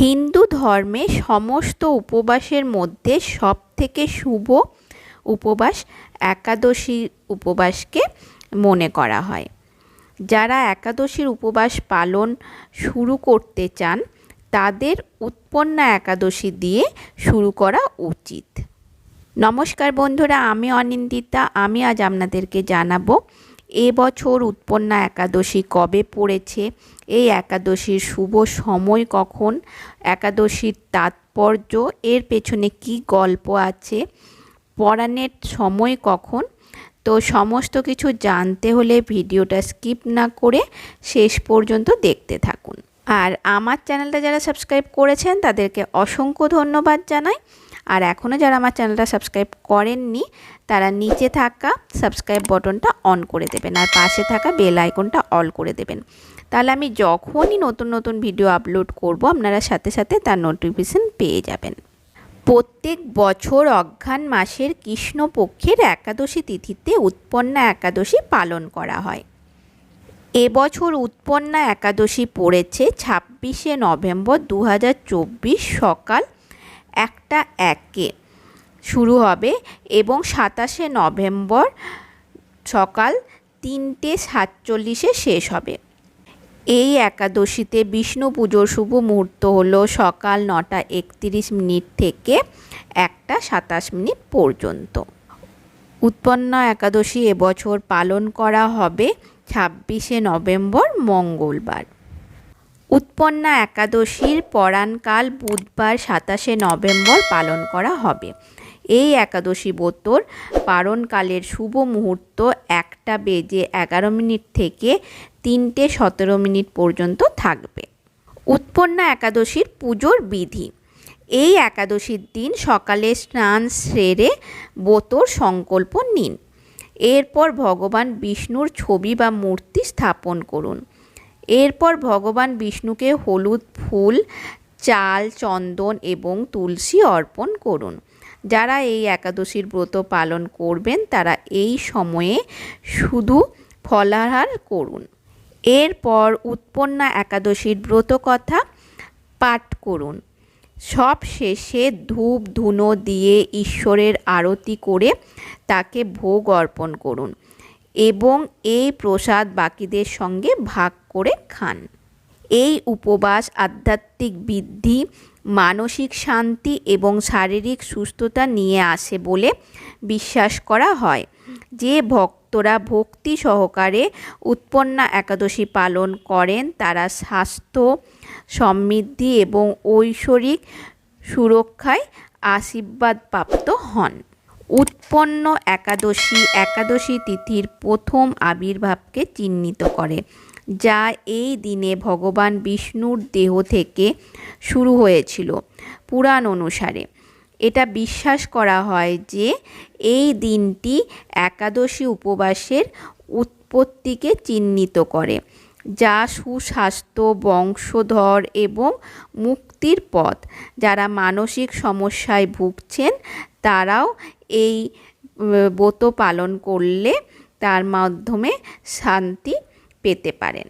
হিন্দু ধর্মে সমস্ত উপবাসের মধ্যে সবথেকে শুভ উপবাস একাদশী উপবাসকে মনে করা হয়। যারা একাদশীর উপবাস পালন শুরু করতে চান, তাদের উৎপন্না একাদশী দিয়ে শুরু করা উচিত। নমস্কার বন্ধুরা, আমি অনিন্দিতা। আমি আজ আপনাদেরকে জানাব এবছর উৎপন্না একাদশী কবে পড়েছে? এই একাদশীর শুভ সময় কখন? একাদশীর তাৎপর্য? এর পেছনে কি গল্প আছে? পরাণের সময় কখন? তো সমস্ত কিছু জানতে হলে ভিডিওটা স্কিপ না করে শেষ পর্যন্ত দেখতে থাকুন। আর আমার চ্যানেলটা যারা সাবস্ক্রাইব করেছেন, তাদেরকে অসংখ্য ধন্যবাদ জানাই। আর এখনও যারা আমার চ্যানেলটা সাবস্ক্রাইব করেননি, তারা নিচে থাকা সাবস্ক্রাইব বটনটা অন করে দেবেন আর পাশে থাকা বেল আইকনটা অল করে দেবেন। তাহলে আমি যখনই নতুন নতুন ভিডিও আপলোড করব, আপনারা সাথে সাথে তার নোটিফিকেশান পেয়ে যাবেন। প্রত্যেক বছর অঘ্রাণ মাসের কৃষ্ণপক্ষের একাদশী তিথিতে উৎপন্না একাদশী পালন করা হয়। এবছর উৎপন্না একাদশী পড়েছে ছাব্বিশে নভেম্বর দু হাজার চব্বিশ সকাল একটা একে। শুরু হবে এবং সাতাশে নভেম্বর সকাল তিনটে সাতচল্লিশে শেষ হবে। এই একাদশীতে বিষ্ণু পুজোর শুভ মুহূর্ত হলো সকাল নটা একত্রিশ মিনিট থেকে একটা সাতাশ মিনিট পর্যন্ত। উৎপন্ন একাদশী এবছর পালন করা হবে ছাব্বিশে নভেম্বর মঙ্গলবার। উৎপন্না একাদশীর পরাণকাল বুধবার সাতাশে নভেম্বর পালন করা হবে। এই একাদশী বোতর পারণকালের শুভ মুহূর্ত একটা বেজে এগারো মিনিট থেকে তিনটে সতেরো মিনিট পর্যন্ত থাকবে। উৎপন্না একাদশীর পুজোর বিধি। এই একাদশীর দিন সকালে স্নান সেরে বোতর সংকল্প নিন। এরপর ভগবান বিষ্ণুর ছবি বা মূর্তি স্থাপন করুন। এরপর ভগবান বিষ্ণুকে হলুদ ফুল, চাল, চন্দন এবং তুলসী অর্পণ করুন। যারা এই একাদশীর ব্রত পালন করবেন, তারা এই সময়ে শুধু ফলাহার করুন। এরপর উৎপন্না একাদশীর ব্রত কথা পাঠ করুন। সব শেষে ধূপ, ধুনো দিয়ে ঈশ্বরের আরতি করে তাকে ভোগ অর্পণ করুন। এবং এই প্রসাদ বাকিদের সঙ্গে ভাগ করে খান। এই উপবাস, আধ্যাত্মিক বৃদ্ধি মানসিক শান্তি এবং শারীরিক সুস্থতা নিয়ে আসে বলে বিশ্বাস করা হয়। যে ভক্তরা ভক্তি সহকারে উৎপন্না একাদশী পালন করেন, তারা স্বাস্থ্য, সমৃদ্ধি এবং ঐশ্বরিক সুরক্ষায় আশীর্বাদ প্রাপ্ত হন। উৎপন্ন একাদশী একাদশী তিথির প্রথম আবির্ভাবকে চিহ্নিত করে, যা এই দিনে ভগবান বিষ্ণুর দেহ থেকে শুরু হয়েছিল পুরাণ অনুসারে। এটা বিশ্বাস করা হয় যে এই দিনটি একাদশী উপবাসের উৎপত্তিকে চিহ্নিত করে, যা সুস্বাস্থ্য, বংশধর এবং মুক্তির পথ। যারা মানসিক সমস্যায় ভুগছেন, তারাও এই ব্রত পালন করলে তার মাধ্যমে শান্তি পেতে পারেন।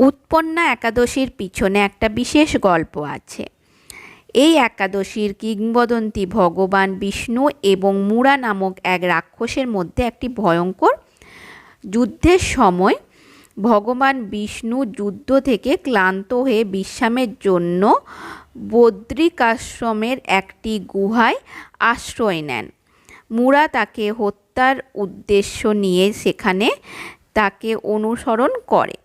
উৎপন্না একাদশীর পিছনে একটা বিশেষ গল্প আছে। এই একাদশীর কিংবদন্তি ভগবান বিষ্ণু এবং মুরা নামক এক রাক্ষসের মধ্যে একটি ভয়ঙ্কর যুদ্ধের সময় ভগবান বিষ্ণু যুদ্ধ থেকে ক্লান্ত হয়ে বিশ্রামের জন্য বদ্রিকাশ্রমের একটি গুহায় আশ্রয় নেন। মুরা তাকে হত্যার উদ্দেশ্য নিয়ে সেখানে তাকে অনুসরণ করে।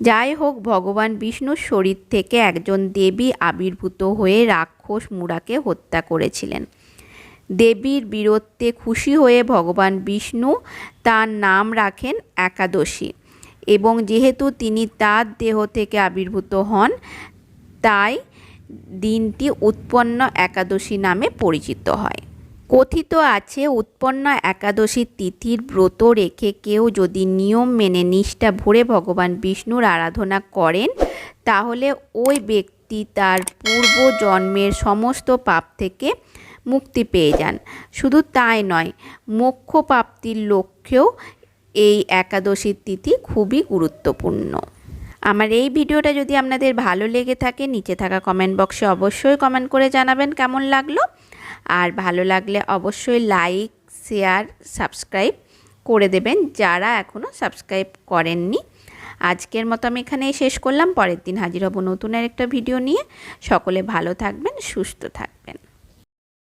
যাই হোক, ভগবান বিষ্ণুর শরীর থেকে একজন দেবী আবির্ভূত হয়ে রাক্ষস মুরাকে হত্যা করেছিলেন। দেবীর বীরত্বে খুশি হয়ে ভগবান বিষ্ণু তার নাম রাখেন একাদশী এবং যেহেতু তিনি তার দেহ থেকে আবির্ভূত হন, তাই দিনটি উৎপন্ন একাদশী নামে পরিচিত হয়। কথিত আছে, উৎপন্ন একাদশীর তিথির ব্রত রেখে কেউ যদি নিয়ম মেনে নিষ্ঠা ভরে ভগবান বিষ্ণুর আরাধনা করেন, তাহলে ওই ব্যক্তি তার পূর্ব জন্মের সমস্ত পাপ থেকে মুক্তি পেয়ে যান। শুধু তাই নয় মোক্ষ প্রাপ্তির লক্ষ্যেও এই একাদশীর তিথি খুবই গুরুত্বপূর্ণ। আমার এই ভিডিওটা যদি আপনাদের ভালো লেগে থাকে, নিচে থাকা কমেন্ট বক্সে অবশ্যই কমেন্ট করে জানাবেন কেমন লাগল। আর ভালো লাগলে অবশ্যই লাইক শেয়ার সাবস্ক্রাইব করে দেবেন যারা এখনও সাবস্ক্রাইব করেননি। আজকের মতো আমি এখানেই শেষ করলাম। পরের দিন হাজির হব নতুন আর একটা ভিডিও নিয়ে। সকলে ভালো থাকবেন, সুস্থ থাকবেন।